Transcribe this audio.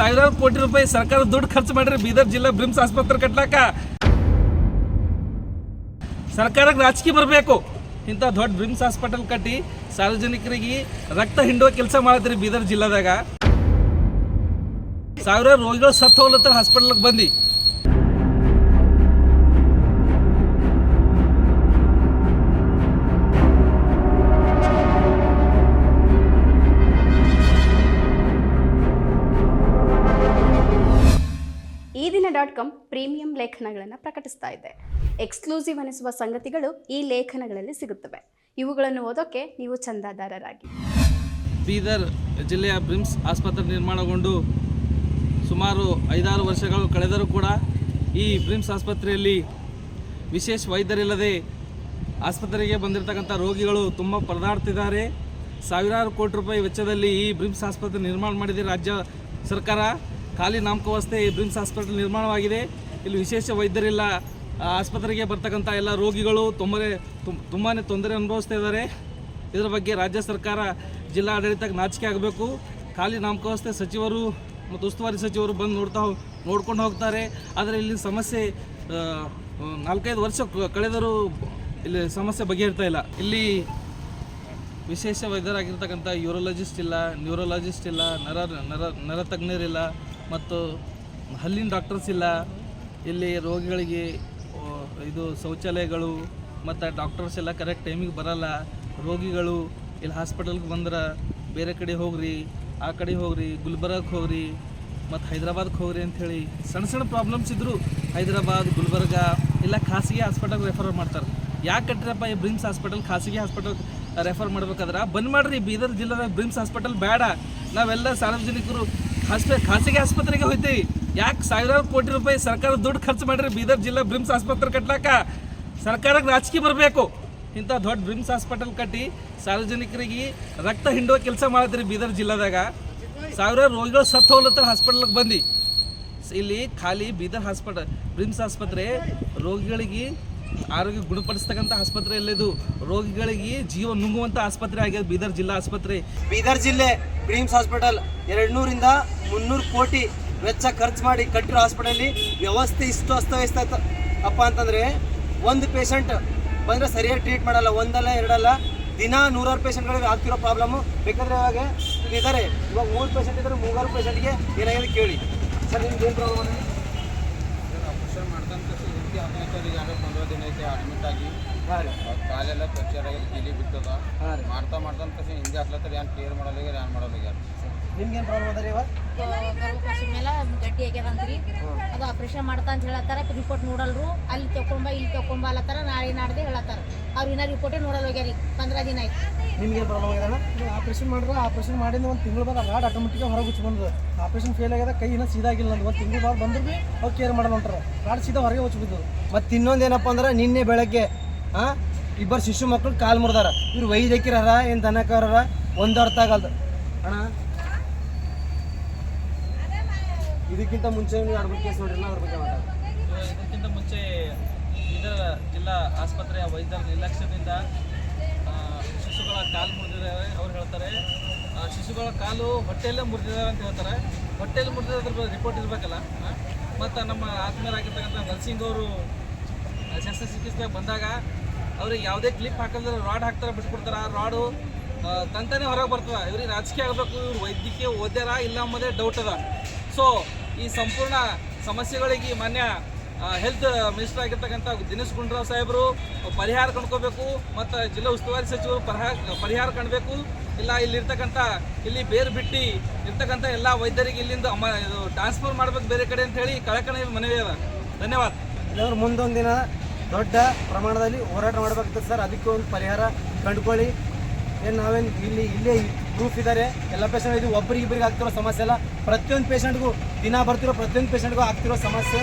ಸಾವಿರಾರು ಕೋಟಿ ರೂಪಾಯಿ ಸರ್ಕಾರ ದುಡ್ಡು ಖರ್ಚು ಮಾಡ್ರಿ ಬೀದರ್ ಜಿಲ್ಲಾ ಬ್ರಿಮ್ಸ್ ಆಸ್ಪತ್ರೆ ಕಟ್ಲಾಕ. ಸರ್ಕಾರಕ್ಕೆ ರಾಜಕೀಯ ಬರಬೇಕು. ಇಂಥ ದೊಡ್ಡ ಬ್ರಿಮ್ಸ್ ಹಾಸ್ಪಿಟಲ್ ಕಟ್ಟಿ ಸಾರ್ವಜನಿಕರಿಗೆ ರಕ್ತ ಹಿಂಡುವ ಕೆಲಸ ಮಾಡತ್ರಿ ಬೀದರ್ ಜಿಲ್ಲಾದಾಗ. ಸಾವಿರಾರು ರೋಗಿಗಳು ಸತ್ತು ಹೋಗ್ಲತ್ತ ಹಾಸ್ಪಿಟಲ್ಗೆ ಬಂದು. ಡಾಟ್ ಕಾಮ್ ಪ್ರೀಮಿಯಂ ಲೇಖನಗಳನ್ನು ಪ್ರಕಟಿಸ್ತಾ ಇದೆ. ಎಕ್ಸ್ಕ್ಲೂಸಿವ್ ಅನಿಸುವ ಸಂಗತಿಗಳು ಈ ಲೇಖನಗಳಲ್ಲಿ ಸಿಗುತ್ತವೆ. ಇವುಗಳನ್ನು ಓದೋಕೆ ನೀವು ಚಂದಾದಾರರಾಗಿ. ಬೀದರ್ ಜಿಲ್ಲೆಯ ಬ್ರಿಮ್ಸ್ ಆಸ್ಪತ್ರೆ ನಿರ್ಮಾಣಗೊಂಡು ಸುಮಾರು ಐದಾರು ವರ್ಷಗಳು ಕಳೆದರೂ ಕೂಡ ಈ ಬ್ರಿಮ್ಸ್ ಆಸ್ಪತ್ರೆಯಲ್ಲಿ ವಿಶೇಷ ವೈದ್ಯರಿಲ್ಲದೆ ಆಸ್ಪತ್ರೆಗೆ ಬಂದಿರತಕ್ಕಂಥ ರೋಗಿಗಳು ತುಂಬ ಪರದಾಡ್ತಿದ್ದಾರೆ. ಸಾವಿರಾರು ಕೋಟಿ ರೂಪಾಯಿ ವೆಚ್ಚದಲ್ಲಿ ಈ ಬ್ರಿಮ್ಸ್ ಆಸ್ಪತ್ರೆ ನಿರ್ಮಾಣ ಮಾಡಿದೆ ರಾಜ್ಯ ಸರ್ಕಾರ. ಖಾಲಿ ನಾಮಕವಸ್ಥೆ ಬ್ರಿಮ್ಸ್ ಆಸ್ಪತ್ರೆ ನಿರ್ಮಾಣವಾಗಿದೆ. ಇಲ್ಲಿ ವಿಶೇಷ ವೈದ್ಯರಿಲ್ಲ. ಆಸ್ಪತ್ರೆಗೆ ಬರ್ತಕ್ಕಂಥ ಎಲ್ಲ ರೋಗಿಗಳು ತುಂಬ ತುಂಬಾ ತೊಂದರೆ ಅನುಭವಿಸ್ತಾ ಇದ್ದಾರೆ. ಇದರ ಬಗ್ಗೆ ರಾಜ್ಯ ಸರ್ಕಾರ ಜಿಲ್ಲಾ ಆಡಳಿತಕ್ಕೆ ನಾಚಿಕೆ ಆಗಬೇಕು. ಖಾಲಿ ನಾಮಕಾವಸ್ಥೆ ಸಚಿವರು ಮತ್ತು ಉಸ್ತುವಾರಿ ಸಚಿವರು ಬಂದು ನೋಡ್ತಾ ನೋಡ್ಕೊಂಡು ಹೋಗ್ತಾರೆ. ಆದರೆ ಇಲ್ಲಿ ಸಮಸ್ಯೆ ನಾಲ್ಕೈದು ವರ್ಷ ಕಳೆದರೂ ಇಲ್ಲಿ ಸಮಸ್ಯೆ ಬಗೆಹರ್ತಾ ಇಲ್ಲ. ಇಲ್ಲಿ ವಿಶೇಷ ವೈದ್ಯರಾಗಿರ್ತಕ್ಕಂಥ ಯೂರೋಲಜಿಸ್ಟ್ ಇಲ್ಲ, ನ್ಯೂರೋಲಜಿಸ್ಟ್ ಇಲ್ಲ, ನರ ನರ ನರ ತಜ್ಞರಿಲ್ಲ ಮತ್ತು ಹಲ್ಲಿನ ಡಾಕ್ಟರ್ಸ್ ಇಲ್ಲ. ಇಲ್ಲಿ ರೋಗಿಗಳಿಗೆ ಇದು ಶೌಚಾಲಯಗಳು ಮತ್ತು ಡಾಕ್ಟರ್ಸ್ ಎಲ್ಲ ಕರೆಕ್ಟ್ ಟೈಮಿಗೆ ಬರಲ್ಲ. ರೋಗಿಗಳು ಇಲ್ಲಿ ಹಾಸ್ಪಿಟಲ್ಗೆ ಬಂದ್ರೆ ಬೇರೆ ಕಡೆ ಹೋಗ್ರಿ, ಆ ಕಡೆ ಹೋಗ್ರಿ, ಗುಲ್ಬರ್ಗಕ್ಕೆ ಹೋಗ್ರಿ ಮತ್ತು ಹೈದ್ರಾಬಾದ್ಗೆ ಹೋಗ್ರಿ ಅಂಥೇಳಿ ಸಣ್ಣ ಸಣ್ಣ ಪ್ರಾಬ್ಲಮ್ಸ್ ಇದ್ದರೂ ಹೈದ್ರಾಬಾದ್, ಗುಲ್ಬರ್ಗ ಇಲ್ಲ ಖಾಸಗಿ ಹಾಸ್ಪಿಟಲ್ಗೆ ರೆಫರ್ ಮಾಡ್ತಾರೆ. ಯಾಕೆ ಕಟ್ಟಿರಪ್ಪ ಈ ಬ್ರಿಮ್ಸ್ ಹಾಸ್ಪಿಟಲ್? ಖಾಸಗಿ ಹಾಸ್ಪಿಟಲ್ ರೆಫರ್ ಮಾಡ್ಬೇಕಾದ್ರೆ, ಬಂದ್ ಮಾಡ್ರಿ, ಬೀದರ್ ಜಿಲ್ಲೆದಾಗ ಬ್ರಿಮ್ಸ್ ಹಾಸ್ಪಿಟಲ್ ಬೇಡ. ನಾವೆಲ್ಲ ಸಾರ್ವಜನಿಕರು ಹಾಸ್ಪೆ ಖಾಸಗಿ ಆಸ್ಪತ್ರೆಗೆ ಹೋಯ್ತೀವಿ. ಯಾಕೆ ಸಾವಿರಾರು ಕೋಟಿ ರೂಪಾಯಿ ಸರ್ಕಾರ ದುಡ್ಡು ಖರ್ಚು ಮಾಡಿರಿ ಬೀದರ್ ಜಿಲ್ಲಾ ಬ್ರಿಮ್ಸ್ ಆಸ್ಪತ್ರೆ ಕಟ್ಲಾಕ ಸರ್ಕಾರಕ್ಕೆ ರಾಜಕೀಯ ಬರಬೇಕು. ಇಂಥ ದೊಡ್ಡ ಬ್ರಿಮ್ಸ್ ಹಾಸ್ಪಿಟಲ್ ಕಟ್ಟಿ ಸಾರ್ವಜನಿಕರಿಗೆ ರಕ್ತ ಹಿಂಡುವ ಕೆಲಸ ಮಾಡತ್ರಿ ಬೀದರ್ ಜಿಲ್ಲಾದಾಗ. ಸಾವಿರಾರು ರೋಗಿಗಳು ಸತ್ತು ಹೋಗ್ಲತ್ತಾರ ಹಾಸ್ಪಿಟಲ್ಗೆ ಬಂದು. ಇಲ್ಲಿ ಖಾಲಿ ಬೀದರ್ ಹಾಸ್ಪಿಟಲ್ ಬ್ರಿಮ್ಸ್ ಆಸ್ಪತ್ರೆ ರೋಗಿಗಳಿಗೆ ಆರೋಗ್ಯ ಗುಣಪಡಿಸ್ತಕ್ಕಂಥ ಆಸ್ಪತ್ರೆ ಇದು. ರೋಗಿಗಳಿಗೆ ಜೀವ ನುಂಗುವಂಥ ಆಸ್ಪತ್ರೆ ಆಗ್ಯದ ಬೀದರ್ ಜಿಲ್ಲಾ ಆಸ್ಪತ್ರೆ. ಬೀದರ್ ಜಿಲ್ಲೆ ಬ್ರೀಮ್ಸ್ ಹಾಸ್ಪಿಟಲ್ ಎರಡು ನೂರಿಂದ ಮುನ್ನೂರು ಕೋಟಿ ವೆಚ್ಚ ಖರ್ಚು ಮಾಡಿ ಕಟ್ಟಿರೋ ಹಾಸ್ಪಿಟಲ್ಲಿ ವ್ಯವಸ್ಥೆ ಇಷ್ಟು ಅಸ್ತವ್ಯಸ್ತ ಅಪ್ಪ ಅಂತಂದರೆ ಒಂದು ಪೇಷಂಟ್ ಬಂದರೆ ಸರಿಯಾಗಿ ಟ್ರೀಟ್ ಮಾಡಲ್ಲ, ಒಂದಲ್ಲ, ಎರಡಲ್ಲ, ದಿನ ನೂರಾರು ಪೇಷಂಟ್ಗಳಿಗೆ ಆಗ್ತಿರೋ ಪ್ರಾಬ್ಲಮ್ಮು ಬೇಕಾದರೆ ಇವಾಗ ಇದ್ದಾರೆ ಇವಾಗ ಮೂರು ಪೇಷಂಟ್ ಇದ್ದರೆ ಮೂವರು ಪೇಷಂಟ್ಗೆ ಏನಾಗಿದೆ ಕೇಳಿ. ಸರ್, ನಿಮ್ಗೆ ಏನು ಪ್ರಾಬ್ಲಮ್ ಇದೆ ಆಪರೇಷನ್ ಮಾಡ್ತಾನೆ ಹಿಂದಿ ಎರಡು ಪಂದ್ರ ದಿನ ಐತೆ ಅಡ್ಮಿಟ್ ಆಗಿ ರೀ ಕಾಲೆಲ್ಲ ಫ್ರಾಕ್ಚರ್ ಆಗಿ ಕೀಲಿ ಬಿಟ್ಟದ ರೀ. ಮಾಡ್ತಾ ಮಾಡ್ತಾ ಕಸಿ ಹಿಂದೆ ಹಾಕ್ಲತ್ತಾರ ಏನು ಕ್ಲಿಯರ್ ಮಾಡಲ್ಲ ಏನು ಮಾಡಲ್ಲ ನಿಮ್ಗೇನು ಪ್ರಾಬ್ಲಮ್ ಅದ ರೀ ಮೇಲೆ ಗಟ್ಟಿ ಆಗ್ಯದಂತ್ರಿ ಅದು ಆಪರೇಷನ್ ಮಾಡ್ತಾ ಅಂತ ಹೇಳತ್ತಾರ ರಿಪೋರ್ಟ್ ನೋಡಲ್ರು. ಅಲ್ಲಿ ತಕೊಂಬ ಇಲ್ಲಿ ತಕೊಂಬ ಅಲ್ಲತ್ತಾರ ನಾಳೆ ನಾಡ್ದೆ ಹೇಳತ್ತಾರ. ಅವ್ರು ಇನ್ನ ರಿಪೋರ್ಟೇ ನೋಡಲ್ ಹೋಗ್ಯಾರಿ. ಪಂದ್ರ ದಿನ ಆಯ್ತು. ನಿಮ್ಗೇನು ಪ್ರಾಬ್ಲಮ್ ನೀವು ಆಪರೇಷನ್ ಮಾಡಿದ್ರೆ ಆಪರೇಷನ್ ಮಾಡಿದ ಒಂದು ತಿಂಗಳು ಬಾದ ರಾಡ್ ಆಟೋಮೆಟಿಕ್ ಹೊರಗೆ ಹುಚ್ಚಿ ಬಂದದ. ಆಪರೇಷನ್ ಫೇಲ್ ಆಗಿದೆ ಕೈ ಇನ್ನೂ ಸೀದಾಗಿಲ್ಲ ಆಗಿಲ್ಲ ಒಂದು ತಿಂಗಳು ಬಾದ ಬಂದ್ರು ಭೀ ಅವ್ರು ಕೇರ್ ಮಾಡಲ್ಲ ಅಂತಾರೆ. ರಾಡ್ ಸೀದಾ ಹೊರಗೆ ಹುಚ್ಚಿ ಬಿದ್ದದು. ಮತ್ತು ಇನ್ನೊಂದು ಏನಪ್ಪ ಅಂದ್ರೆ ನಿನ್ನೆ ಬೆಳಗ್ಗೆ ಹಾಂ ಇಬ್ಬರು ಶಿಶು ಮಕ್ಕಳು ಕಾಲು ಮುರಿದಾರ. ಇವ್ರು ವೈದ್ಯಕಿರಾರ ಏನು ದನಕರರ ಒಂದು ಅರ್ಥ ಆಗಲ್ದು. ಅಣ್ಣ? ಇದಕ್ಕಿಂತ ಮುಂಚೆ ನೀವು ಕೇಸ್ ನೋಡಿರಲ್ಲ ಅದ್ರ ಬಗ್ಗೆ ಇದಕ್ಕಿಂತ ಮುಂಚೆ ಇದರ ಜಿಲ್ಲಾ ಆಸ್ಪತ್ರೆಯ ವೈದ್ಯರ ನಿರ್ಲಕ್ಷ್ಯದಿಂದ ಕಾಲು ಮುರಿದಿದ್ದಾರೆ ಅವ್ರು ಹೇಳ್ತಾರೆ. ಶಿಶುಗಳ ಕಾಲು ಹೊಟ್ಟೆಯಲ್ಲೇ ಮುರಿದಿದ್ದಾರೆ ಅಂತ ಹೇಳ್ತಾರೆ. ಹೊಟ್ಟೆಯಲ್ಲಿ ಮುರಿದಿರೋದ್ರ ರಿಪೋರ್ಟ್ ಇರಬೇಕಲ್ಲ ಮತ್ತು ನಮ್ಮ ಆತ್ಮೀಯರಾಗಿರ್ತಕ್ಕಂಥ ನರ್ಸಿಂಗ್ ಅವರು ಶಸ್ತ್ರಚಿಕಿತ್ಸೆಗೆ ಬಂದಾಗ ಅವ್ರಿಗೆ ಯಾವುದೇ ಕ್ಲಿಪ್ ಹಾಕಲ್ದ್ರೆ ರಾಡ್ ಹಾಕ್ತಾರೆ ಬಿಟ್ಕೊಡ್ತಾರೆ ಆ ರಾಡು ತಂತಾನೆ ಹೊರಗೆ ಬರ್ತದೆ. ಇವ್ರಿಗೆ ರಾಜಕೀಯ ಆಗಬೇಕು, ಇವ್ರು ವೈದ್ಯಕೀಯ ಓದ್ಯಾರ, ಇಲ್ಲ ಅಂಬೋದೇ ಡೌಟ್ ಅದ. ಸೊ ಈ ಸಂಪೂರ್ಣ ಸಮಸ್ಯೆಗಳಿಗೆ ಮಾನ್ಯ ಹೆಲ್ತ್ ಮಿನಿಸ್ಟರ್ ಆಗಿರ್ತಕ್ಕಂಥ ದಿನೇಶ್ ಗುಂಡೂರಾವ್ ಸಾಹೇಬರು ಪರಿಹಾರ ಕಂಡ್ಕೋಬೇಕು, ಮತ್ತು ಜಿಲ್ಲಾ ಉಸ್ತುವಾರಿ ಸಚಿವರು ಪರಿಹಾರ ಪರಿಹಾರ ಕಾಣಬೇಕು ಇಲ್ಲ, ಇಲ್ಲಿರ್ತಕ್ಕಂಥ, ಇಲ್ಲಿ ಬೇರು ಬಿಟ್ಟು ಇರ್ತಕ್ಕಂಥ ಎಲ್ಲ ವೈದ್ಯರಿಗೆ ಇಲ್ಲಿಂದ ಟ್ರಾನ್ಸ್ಫರ್ ಮಾಡಬೇಕು ಬೇರೆ ಕಡೆ ಅಂತ ಹೇಳಿ ಕಳಕಳಿ ಮನವಿ ಅದ. ಧನ್ಯವಾದ. ಮುಂದೊಂದು ದಿನ ದೊಡ್ಡ ಪ್ರಮಾಣದಲ್ಲಿ ಹೋರಾಟ ಮಾಡಬೇಕಾಗ್ತದೆ ಸರ್. ಅದಕ್ಕೆ ಒಂದು ಪರಿಹಾರ ಕಂಡುಕೊಳ್ಳಿ. ಏನು ನಾವೇನು ಇಲ್ಲಿ, ಇಲ್ಲೇ ಪ್ರೂಫ್ ಇದ್ದಾರೆ ಎಲ್ಲ ಪೇಷಂಟ್ ಇದು ಒಬ್ಬರಿಗೆ ಆಗ್ತಿರೋ ಸಮಸ್ಯೆ ಅಲ್ಲ. ಪ್ರತಿಯೊಂದು ಪೇಷಂಟ್ಗೂ ದಿನ ಬರ್ತಿರೋ, ಪ್ರತಿಯೊಂದು ಪೇಷಂಟ್ಗೂ ಆಗ್ತಿರೋ ಸಮಸ್ಯೆ.